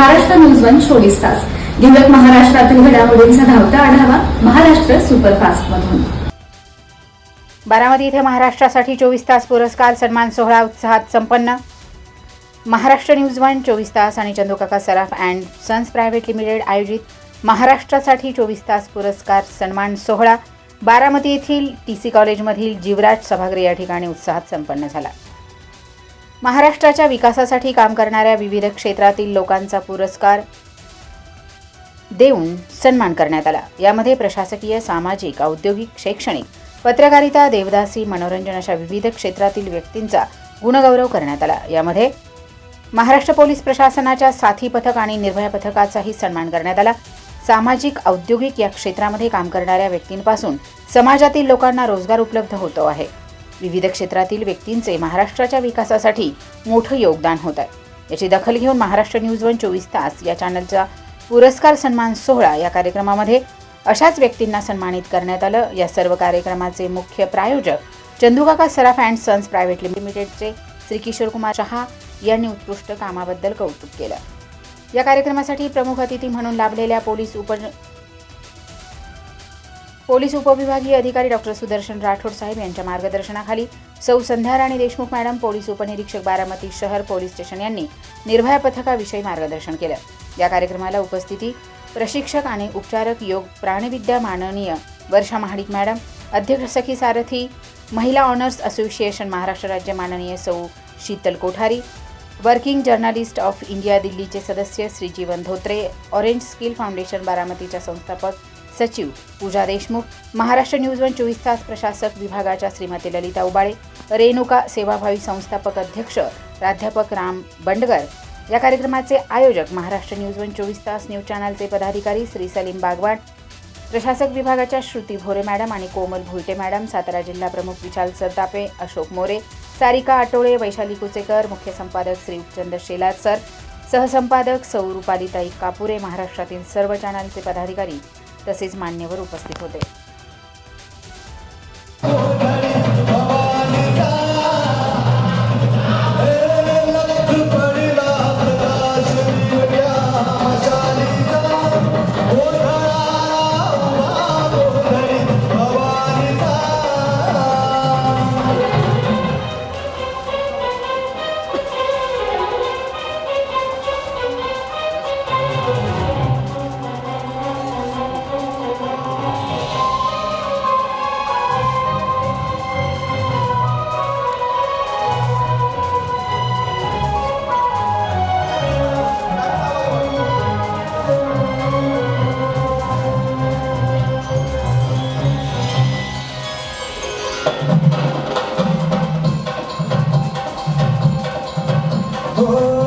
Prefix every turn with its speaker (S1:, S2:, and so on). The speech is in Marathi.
S1: महाराष्ट्र न्यूज वन चोवीस तास. घेऊयात महाराष्ट्रातील घडामोडींचा धावता आढावा महाराष्ट्र सुपरफास्ट मधून.
S2: बारामती इथे महाराष्ट्रासाठी चोवीस तास पुरस्कार सन्मान सोहळा उत्साहात संपन्न. महाराष्ट्र न्यूज वन चोवीस तास आणि Chandukaka Saraf and sons private limited आयोजित महाराष्ट्रासाठी चोवीस तास पुरस्कार सन्मान सोहळा बारामती येथील टी सी कॉलेजमधील जीवराज सभागृह या ठिकाणी उत्साहात संपन्न झाला. महाराष्ट्राच्या विकासासाठी काम करणाऱ्या विविध क्षेत्रातील लोकांचा पुरस्कार देऊन सन्मान करण्यात आला. यामध्ये प्रशासकीय सामाजिक औद्योगिक शैक्षणिक पत्रकारिता देवदासी मनोरंजन अशा विविध क्षेत्रातील व्यक्तींचा गुणगौरव करण्यात आला. यामध्ये महाराष्ट्र पोलीस प्रशासनाच्या साथी पथक आणि निर्भया पथकाचाही सन्मान करण्यात आला. सामाजिक औद्योगिक या क्षेत्रामध्ये काम करणाऱ्या व्यक्तींपासून समाजातील लोकांना रोजगार उपलब्ध होतो आहे. विविध क्षेत्रातील व्यक्तींचे महाराष्ट्राच्या विकासासाठी मोठं योगदान होत आहे. याची दखल घेऊन महाराष्ट्र न्यूज वन चोवीस तास या चॅनलचा पुरस्कार सन्मान सोहळा या कार्यक्रमामध्ये अशाच व्यक्तींना सन्मानित करण्यात आलं. या सर्व कार्यक्रमाचे मुख्य प्रायोजक Chandukaka Saraf and sons private लिमिटेडचे श्री किशोर कुमार शहा यांनी उत्कृष्ट कामाबद्दल कौतुक केलं. या कार्यक्रमासाठी प्रमुख अतिथी म्हणून लाभलेल्या पोलीस उप पोलीस उपविभागीय अधिकारी डॉक्टर सुदर्शन राठोड साहेब यांच्या मार्गदर्शनाखाली सौ संध्या राणी देशमुख मॅडम पोलीस उपनिरीक्षक बारामती शहर पोलीस स्टेशन यांनी निर्भया पथकाविषयी मार्गदर्शन केलं. या कार्यक्रमाला उपस्थिती प्रशिक्षक आणि उपचारक योग प्राणविद्या माननीय वर्षा महाडिक मॅडम अध्यक्ष सखी सारथी महिला ऑनर्स असोसिएशन महाराष्ट्र राज्य माननीय सौ Sheetal Kothari working journalist of India दिल्लीचे सदस्य Shri Jeevan Dhotre orange skill foundation बारामतीच्या संस्थापक सचिव पूजा देशमुख महाराष्ट्र न्यूज वन चोवीस तास प्रशासक विभागाच्या श्रीमती ललिता उबाळे रेणुका सेवाभावी संस्थापक अध्यक्ष प्राध्यापक राम बंडगर. या कार्यक्रमाचे आयोजक महाराष्ट्र न्यूज वन चोवीस तास न्यूज चॅनलचे पदाधिकारी श्री सलीम बागवान प्रशासक विभागाच्या श्रुती भोरे मॅडम आणि कोमल भुलटे मॅडम सातारा जिल्हा प्रमुख विशाल सरतापे अशोक मोरे सारिका आटोळे वैशाली कुचेकर मुख्य संपादक श्री उपचंद शेलार सर सहसंपादक सौ रुपालीताई कापुरे महाराष्ट्रातील सर्व चॅनलचे पदाधिकारी तसेच मान्यवर उपस्थित होते. Oh.